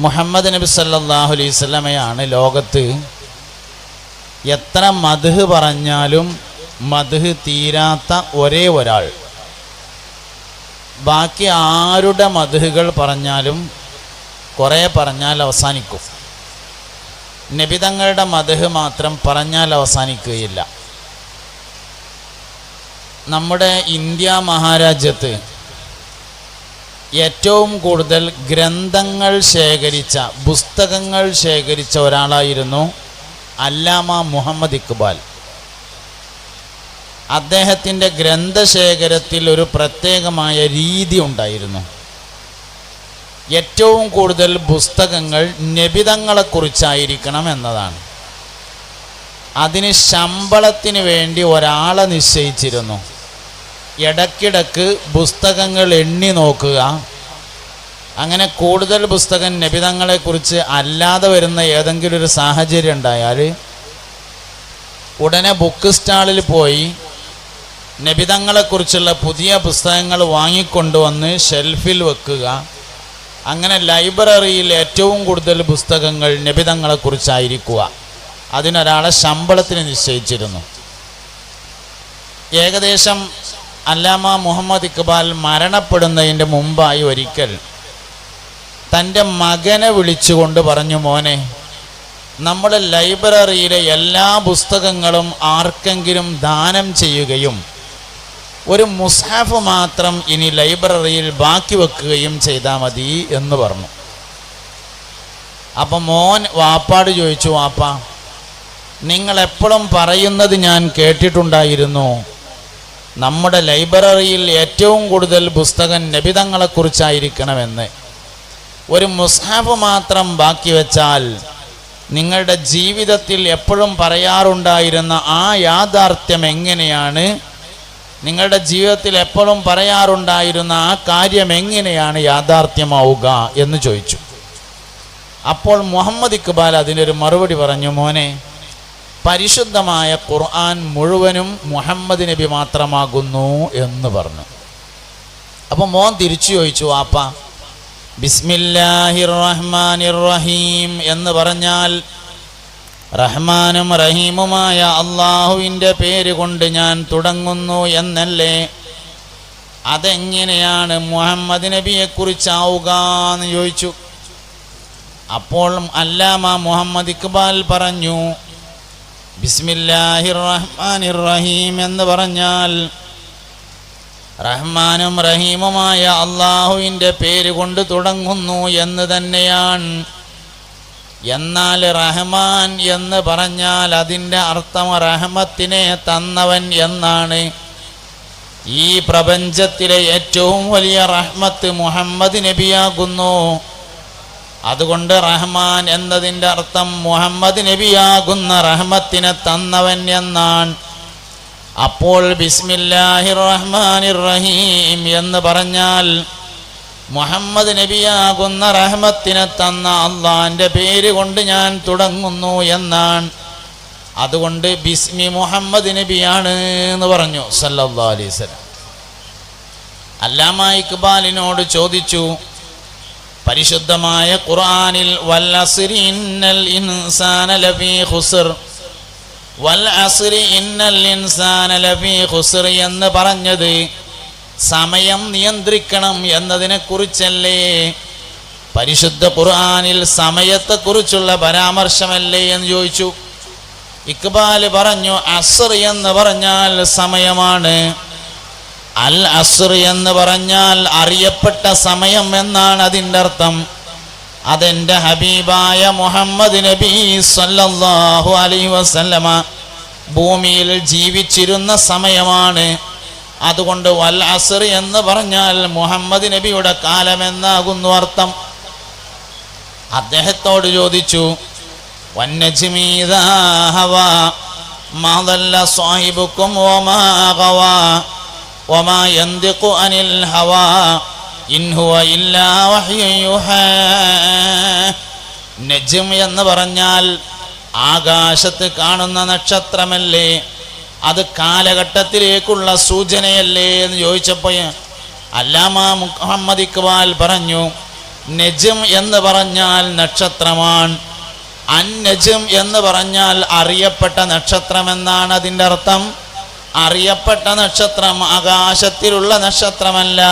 മുഹമ്മദ് നബി സല്ലാഹു അലൈഹി സ്വലമയാണ് ലോകത്ത് എത്ര മധു പറഞ്ഞാലും മധു തീരാത്ത ഒരേ ഒരാൾ. ബാക്കി ആരുടെ മധുകൾ പറഞ്ഞാലും കുറേ പറഞ്ഞാൽ അവസാനിക്കും. നബിതങ്ങളുടെ മധു മാത്രം പറഞ്ഞാൽ അവസാനിക്കുകയില്ല. നമ്മുടെ ഇന്ത്യ മഹാരാജ്യത്ത് ഏറ്റവും കൂടുതൽ ഗ്രന്ഥങ്ങൾ ശേഖരിച്ച പുസ്തകങ്ങൾ ശേഖരിച്ച ഒരാളായിരുന്നു അല്ലാമ മുഹമ്മദ് ഇക്ബാൽ. അദ്ദേഹത്തിന്റെ ഗ്രന്ഥശേഖരത്തിൽ ഒരു പ്രത്യേകമായ രീതി ഉണ്ടായിരുന്നു. ഏറ്റവും കൂടുതൽ പുസ്തകങ്ങൾ നിബിതങ്ങളെക്കുറിച്ചായിരിക്കണം എന്നതാണ് അതിന് ശമ്പളത്തിന് വേണ്ടി ഒരാളെ നിശ്ചയിച്ചിരുന്നു. ഇടയ്ക്കിടക്ക് പുസ്തകങ്ങൾ എണ്ണി നോക്കുക. അങ്ങനെ കൂടുതൽ പുസ്തകം നബിതങ്ങളെക്കുറിച്ച് അല്ലാതെ വരുന്ന ഏതെങ്കിലും ഒരു സാഹചര്യം ഉണ്ടായാൽ ഉടനെ ബുക്ക് സ്റ്റാളിൽ പോയി നബിതങ്ങളെക്കുറിച്ചുള്ള പുതിയ പുസ്തകങ്ങൾ വാങ്ങിക്കൊണ്ടുവന്ന് ഷെൽഫിൽ വെക്കുക. അങ്ങനെ ലൈബ്രറിയിൽ ഏറ്റവും കൂടുതൽ പുസ്തകങ്ങൾ നബിതങ്ങളെക്കുറിച്ചായിരിക്കുക അതിനൊരാളെ ശമ്പളത്തിന് നിശ്ചയിച്ചിരുന്നു. ഏകദേശം അല്ലാമ മുഹമ്മദ് ഇക്ബാൽ മരണപ്പെടുന്നതിന്റെ മുമ്പായി ഒരിക്കൽ തന്റെ മകനെ വിളിച്ചുകൊണ്ട് പറഞ്ഞു മോനെ നമ്മുടെ ലൈബ്രറിയിലെ എല്ലാ പുസ്തകങ്ങളും ആർക്കെങ്കിലും ദാനം ചെയ്യുകയും ഒരു മുസാഫ് മാത്രം ഇനി ലൈബ്രറിയിൽ ബാക്കി വെക്കുകയും ചെയ്താൽ മതി എന്ന് പറഞ്ഞു. അപ്പം മോൻ വാപ്പാട് ചോദിച്ചു വാപ്പ നിങ്ങൾ എപ്പോഴും പറയുന്നത് ഞാൻ കേട്ടിട്ടുണ്ടായിരുന്നു. നമ്മുടെ ലൈബ്രറിയിൽ ഏറ്റവും കൂടുതൽ പുസ്തകം നബിതങ്ങളെക്കുറിച്ചായിരിക്കണമെന്ന്. ഒരു മുസ്ഹാഫ് മാത്രം ബാക്കി വെച്ചാൽ നിങ്ങളുടെ ജീവിതത്തിൽ എപ്പോഴും പറയാറുണ്ടായിരുന്ന ആ യാഥാർത്ഥ്യം എങ്ങനെയാണ്? നിങ്ങളുടെ ജീവിതത്തിൽ എപ്പോഴും പറയാറുണ്ടായിരുന്ന ആ കാര്യം എങ്ങനെയാണ് യാഥാർത്ഥ്യമാവുക എന്ന് ചോദിച്ചു. അപ്പോൾ മുഹമ്മദ് ഇക്ബാൽ അതിനൊരു മറുപടി പറഞ്ഞു മോനെ പരിശുദ്ധമായ ഖുർആൻ മുഴുവനും മുഹമ്മദ് നബി മാത്രമാകുന്നു എന്ന് പറഞ്ഞു. അപ്പോൾ മോൻ തിരിച്ചു ചോദിച്ചു വാപ്പ ബിസ്മില്ലാഹിർ റഹ്മാനിർ റഹീം എന്ന് പറഞ്ഞാൽ റഹ്മാനും റഹീമുമായ അള്ളാഹുവിന്റെ പേര് കൊണ്ട് ഞാൻ തുടങ്ങുന്നു എന്നല്ലേ? അതെങ്ങനെയാണ് മുഹമ്മദ് നബിയെക്കുറിച്ചാവുക എന്ന് ചോദിച്ചു. അപ്പോൾ അല്ലാമ മുഹമ്മദ് ഇക്ബാൽ പറഞ്ഞു ബിസ്മില്ലാഹിർ റഹ്മാനിർ റഹീം എന്ന് പറഞ്ഞാൽ റഹ്മാനും റഹീമുമായ അള്ളാഹുവിന്റെ പേര് കൊണ്ട് തുടങ്ങുന്നു എന്ന് തന്നെയാണ്. എന്നാൽ റഹ്മാൻ എന്ന് പറഞ്ഞാൽ അതിന്റെ അർത്ഥം റഹ്മത്തിനെ തന്നവൻ എന്നാണ്. ഈ പ്രപഞ്ചത്തിലെ ഏറ്റവും വലിയ റഹ്മത്ത് മുഹമ്മദ് നബിയാകുന്നു. അതുകൊണ്ട് റഹ്മാൻ എന്നതിന്റെ അർത്ഥം മുഹമ്മദ് നബിയാകുന്ന റഹ്മത്തിനെ തന്നവൻ എന്നാണ്. അപ്പോൾ ബിസ്മില്ലാഹി റഹ്മാനിർ റഹീം എന്ന് പറഞ്ഞാൽ മുഹമ്മദ് നബിയാകുന്ന റഹ്മത്തിനെ തന്ന അള്ളാന്റെ പേര് കൊണ്ട് ഞാൻ തുടങ്ങുന്നു എന്നാണ്. അതുകൊണ്ട് ബിസ്മി മുഹമ്മദ് നബിയാണ് എന്ന് പറഞ്ഞു സല്ലാ അലൈസ് അല്ലാമ ഇക്ബാലിനോട് ചോദിച്ചു പരിശുദ്ധമായ ഖുർആനിൽ വൽ അസ്രി ഇന്നൽ ഇൻസാന ലഫീ ഖുസ്ർ വൽ അസ്രി ഇന്നൽ ഇൻസാന ലഫീ ഖുസ്ർ എന്ന് പറഞ്ഞത് സമയം നിയന്ത്രിക്കണം എന്നതിനെ കുറിച്ചല്ലേ പരിശുദ്ധ ഖുർആനിൽ സമയത്തെക്കുറിച്ചുള്ള പരാമർശമല്ലേ എന്ന് ചോദിച്ചു. ഇക്ബാൽ പറഞ്ഞു അസർ എന്ന് പറഞ്ഞാൽ സമയമാണ്. അൽ അസുർ എന്ന് പറഞ്ഞാൽ അറിയപ്പെട്ട സമയം എന്നാണ് അതിന്റെ അർത്ഥം. അതെന്റെ ഹബീബായ മുഹമ്മദ് നബി സല്ലാഹു അലൈ വസല്ലമ ഭൂമിയിൽ ജീവിച്ചിരുന്ന സമയമാണ്. അതുകൊണ്ട് വൽ അസർ എന്ന് പറഞ്ഞാൽ മുഹമ്മദ് നബിയുടെ കാലമെന്നാകുന്നു അർത്ഥം. അദ്ദേഹത്തോട് ചോദിച്ചു വന്നജ്മീദ ഹവ മാതല്ല സ്വാഹിബുക്കും ഓമാ وما غوى وما ينطق عن الهوى إن هو إلا وحي يوحى നജ്ം എന്ന് പറഞ്ഞാൽ ആകാശത്ത് കാണുന്ന നക്ഷത്രമല്ലേ അത് കാലഘട്ടത്തിലേക്കുള്ള സൂചനയല്ലേ എന്ന് ചോദിച്ചപ്പോൾ അല്ലാമ മുഹമ്മദ് ഇക്ബാൽ പറഞ്ഞു നജം എന്ന് പറഞ്ഞാൽ നക്ഷത്രമാണ് അന്നജം എന്ന് പറഞ്ഞാൽ അറിയപ്പെട്ട നക്ഷത്രം എന്നാണ് അതിൻ്റെ അർത്ഥം അറിയപ്പെട്ട നക്ഷത്രം ആകാശത്തിലുള്ള നക്ഷത്രമല്ല.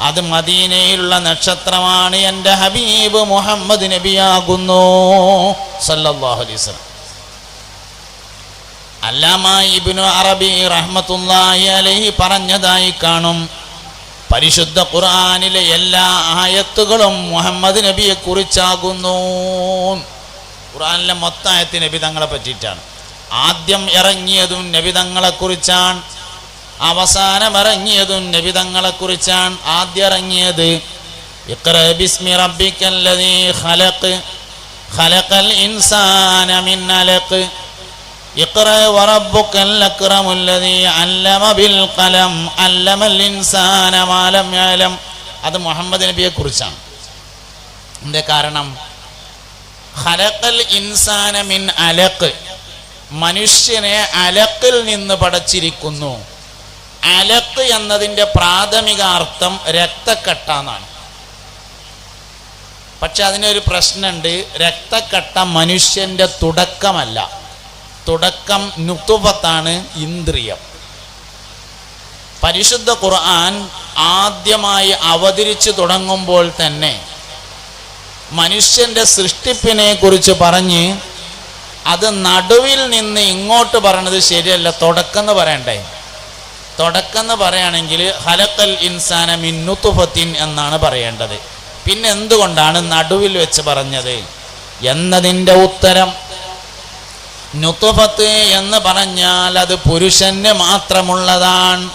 അത് മദീനയിലുള്ള നക്ഷത്രമാണ് എന്റെ ഹബീബ് മുഹമ്മദ് നബിയാകുന്നു. സല്ലല്ലാഹു അലൈഹി വസല്ലം. അല്ലാമ അറബി റഹ്മത്തുള്ളാഹി അലൈഹി പറഞ്ഞതായി കാണും. പരിശുദ്ധ ഖുർആനിലെ എല്ലാ ആയത്തുകളും മുഹമ്മദ് നബിയെ കുറിച്ചാകുന്നു ഖുർആനിലെ മൊത്തം നബി തങ്ങളെ പറ്റിയിട്ടാണ്. ആദ്യം ഇറങ്ങിയതും നബി തങ്ങളെ കുറിച്ചാണ് അവസാനം ഇറങ്ങിയതും നബി തങ്ങളെ കുറിച്ചാണ് ആദ്യം ഇറങ്ങിയത് ഇഖ്റ ബിസ്മി റബ്ബിക്കല്ലദീ ഖലഖ് ഖലഖൽ ഇൻസാന മിൻ അലഖ് اقرأ وربك الأكرم الذي علم بالقلم علم الإنسان ما لم يعلم അത് മുഹമ്മദ് നബിയെ കുറിച്ചാണ് എന്തേ കാരണം ഖലഖൽ ഇൻസാന മിൻ അലഖ് മനുഷ്യനെ അലക്കിൽ നിന്ന് പടച്ചിരിക്കുന്നു. അലക്ക് എന്നതിന്റെ പ്രാഥമിക അർത്ഥം രക്തക്കട്ട എന്നാണ് പക്ഷെ അതിനൊരു പ്രശ്നമുണ്ട് രക്തക്കട്ട മനുഷ്യന്റെ തുടക്കമല്ല. തുടക്കം നുത്തുപത്താണ് ഇന്ദ്രിയം. പരിശുദ്ധ ഖുർആൻ ആദ്യമായി അവതരിച്ചു തുടങ്ങുമ്പോൾ തന്നെ മനുഷ്യന്റെ സൃഷ്ടിപ്പിനെ കുറിച്ച് പറഞ്ഞ് അത് നടുവിൽ നിന്ന് ഇങ്ങോട്ട് പറയണത് ശരിയല്ല. തുടക്കം എന്ന് പറയണ്ടേ. തുടക്കം എന്ന് പറയുകയാണെങ്കിൽ ഹലക്കൽ ഇൻസാന മിന്നുത്തുഫത്തിൻ എന്നാണ് പറയേണ്ടത്. പിന്നെ എന്തുകൊണ്ടാണ് നടുവിൽ വെച്ച് പറഞ്ഞത്? എന്നതിന്റെ ഉത്തരം. നുത്തുഫത്ത് എന്ന് പറഞ്ഞാൽ അത് പുരുഷന് മാത്രമുള്ളതാണ്.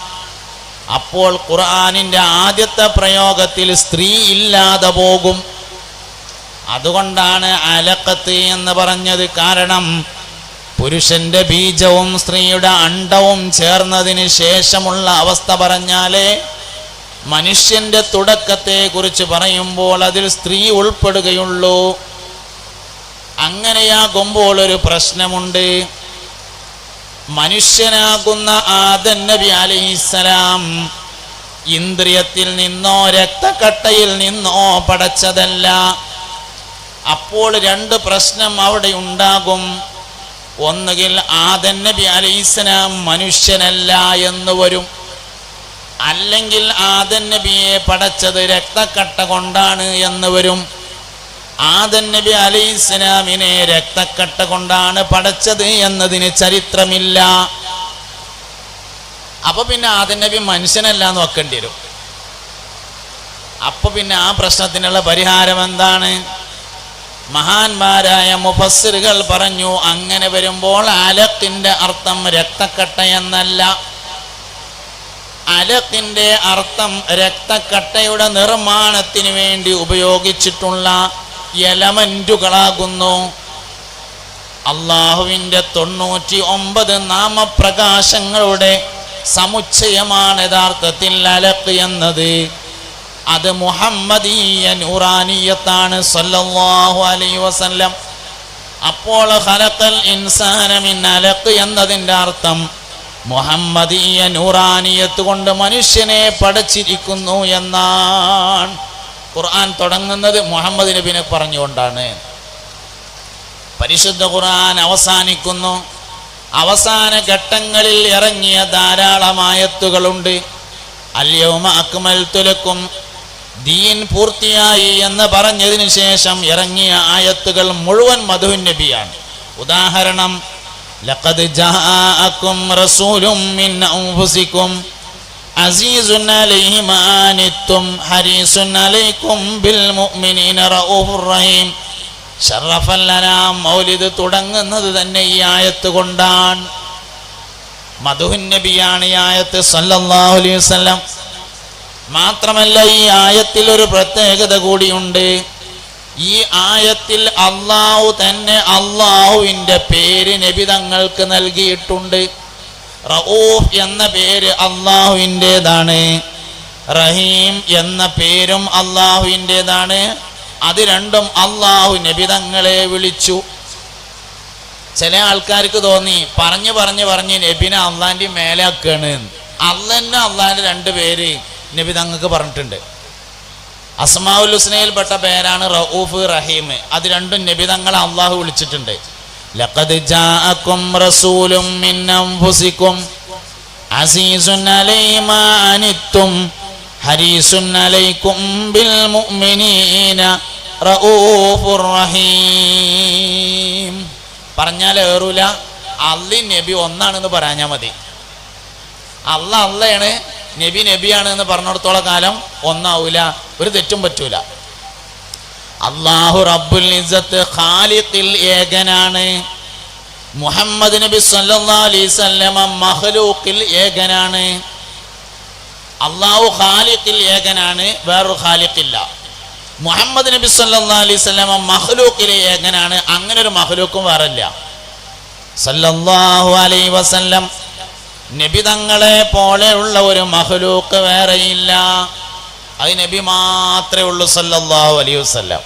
അപ്പോൾ ഖുർആാനിന്റെ ആദ്യത്തെ പ്രയോഗത്തിൽ സ്ത്രീ ഇല്ലാതെ പോകും. അതുകൊണ്ടാണ് അലക്കത്ത് എന്ന് പറഞ്ഞത് കാരണം പുരുഷന്റെ ബീജവും സ്ത്രീയുടെ അണ്ടവും ചേർന്നതിന് ശേഷമുള്ള അവസ്ഥ പറഞ്ഞാലേ മനുഷ്യന്റെ തുടക്കത്തെ കുറിച്ച് പറയുമ്പോൾ അതിൽ സ്ത്രീ ഉൾപ്പെടുകയുള്ളൂ. അങ്ങനെയാകുമ്പോൾ ഒരു പ്രശ്നമുണ്ട്. മനുഷ്യനാകുന്ന ആദൻ നബി അലൈസലാം ഇന്ദ്രിയത്തിൽ നിന്നോ രക്തക്കട്ടയിൽ നിന്നോ പടച്ചതല്ല. അപ്പോൾ രണ്ട് പ്രശ്നം അവിടെ ഉണ്ടാകും. ഒന്നുകിൽ ആദൻ നബി അലൈഹിസ്സലാം മനുഷ്യനല്ല എന്ന് വരും. അല്ലെങ്കിൽ ആദൻ നബിയെ പടച്ചത് രക്തക്കട്ട കൊണ്ടാണ് എന്ന് വരും. ആദൻ നബി രക്തക്കട്ട കൊണ്ടാണ് പടച്ചത് എന്നതിന് ചരിത്രമില്ല. അപ്പൊ പിന്നെ ആദൻ നബി മനുഷ്യനല്ല എന്ന് വെക്കേണ്ടി വരും. അപ്പൊ പിന്നെ ആ പ്രശ്നത്തിനുള്ള പരിഹാരം എന്താണ്? മഹാന്മാരായ മുഫസ്സിറുകൾ പറഞ്ഞു അങ്ങനെ വരുമ്പോൾ അലക്കിന്റെ അർത്ഥം രക്തക്കട്ട എന്നല്ല. അലക്കിന്റെ അർത്ഥം രക്തക്കട്ടയുടെ നിർമ്മാണത്തിന് വേണ്ടി ഉപയോഗിച്ചിട്ടുള്ള എലമെന്റുകളാകുന്നു അള്ളാഹുവിന്റെ തൊണ്ണൂറ്റി ഒമ്പത് നാമപ്രകാശങ്ങളുടെ സമുച്ചയമാണ് യഥാർത്ഥത്തിൽ അലക്ക് എന്നത്. അത് മുഹമ്മദീയ നൂറാനിയത്താണ്. സല്ലല്ലാഹു അലൈഹി വസല്ലം. അപ്പോൾ ഹലത്തൽ ഇൻസാന മിൻ അലക്ക് എന്നതിന്റെ അർത്ഥം മുഹമ്മദീയ നൂറാനിയത്ത് കൊണ്ട് മനുഷ്യനെ പഠിച്ചിരിക്കുന്നു എന്നാണ്. ഖുർആൻ തുടങ്ങുന്നത് മുഹമ്മദ് നബിനെ പറഞ്ഞുകൊണ്ടാണ്. പരിശുദ്ധ ഖുർആൻ അവസാനിക്കുന്നു. അവസാന ഘട്ടങ്ങളിൽ ഇറങ്ങിയ ധാരാളം ആയത്തുകളുണ്ട്. അക്മൽ തുലക്കും ദീൻ പൂർത്തിയായി എന്ന് പറഞ്ഞതിന് ശേഷം ഇറങ്ങിയ ആയത്തുകൾ മുഴുവൻ മധുവിൻ നബിയാണ്. ഉദാഹരണം ലഖദ് ജാഅക്കും റസൂലും മിൻ അൻഫുസിക്കും അസീസുൻ അലൈഹി മാ അനിത്തും ഹരീസുൻ ബിൽ മുഅ്മിനീന റഊഫുർ റഹീം. ഷറഫൻ ലനാ മൗലിദ് തുടങ്ങുന്നത് തന്നെ ഈ ആയത്ത് കൊണ്ടാണ്. മധുഹുൻ നബിയാണ് ഈ ആയത്ത് സല്ലല്ലാഹു അലൈഹി വസല്ലം. മാത്രമല്ല ഈ ആയത്തിൽ ഒരു പ്രത്യേകത കൂടിയുണ്ട്. ഈ ആയത്തിൽ അള്ളാഹു തന്നെ അള്ളാഹുവിന്റെ പേര് നബി തങ്ങൾക്ക് നൽകിയിട്ടുണ്ട്. റഊഫ് എന്ന പേര് അള്ളാഹുവിന്റെതാണ് റഹീം എന്ന പേരും അള്ളാഹുവിന്റെതാണ് അത് രണ്ടും അള്ളാഹു നബി തങ്ങളെ വിളിച്ചു. ചില ആൾക്കാർക്ക് തോന്നി പറഞ്ഞു പറഞ്ഞു പറഞ്ഞ് നബിനെ അള്ളാന്റെ മേലാക്കുകയാണ് അള്ളന്നെ അള്ളാന്റെ രണ്ട് പേര്. നബി തങ്ങൾക്ക് പറഞ്ഞിട്ടുണ്ട്. അസ്മാഉൽ ഹുസ്നയിൽപ്പെട്ട പേരാണ് റഊഫ് റഹീം. അത് രണ്ടും നബി തങ്ങളെ അള്ളാഹു വിളിച്ചിട്ടുണ്ട്. ലഖദ് അനിത്തും ബിൽ മുഅ്മിനീന റഹീം. പറഞ്ഞാൽ ഏറൂല. അള്ളി നബി ഒന്നാണെന്ന് പറഞ്ഞാൽ മതി. അല്ല അള്ളയാണ് നബി നബിയാണ് എന്ന് പറഞ്ഞിടത്തോളം കാലം ഒന്നാവൂല ഒരു തെറ്റും പറ്റൂല. അള്ളാഹു റബ്ബുൽ ഇസ്സത്ത് ഖാലിഖിൽ ഏകനാണ്. മുഹമ്മദ് നബി സല്ലല്ലാഹു അലൈഹി വസല്ലമ മഖ്ലൂഖിൽ ഏകനാണ്. അള്ളാഹു ഖാലിഖിൽ ഏകനാണ് വേറൊരു ഖാലിഖില്ല. മുഹമ്മദ് നബി സല്ലല്ലാഹു അലൈഹി വസല്ലമ മഖ്ലൂഖിലെ ഏകനാണ് അങ്ങനെ ഒരു മഖ്ലൂക്കും വേറല്ല സല്ലല്ലാഹു അലൈഹി വസല്ലം നബി തങ്ങളെ പോലെയുള്ള ഒരു മഹലൂക്ക് വേറെയില്ല. അത് നബി മാത്രമേ ഉള്ളൂ സല്ലാഹു അലൈഹി വസല്ലം.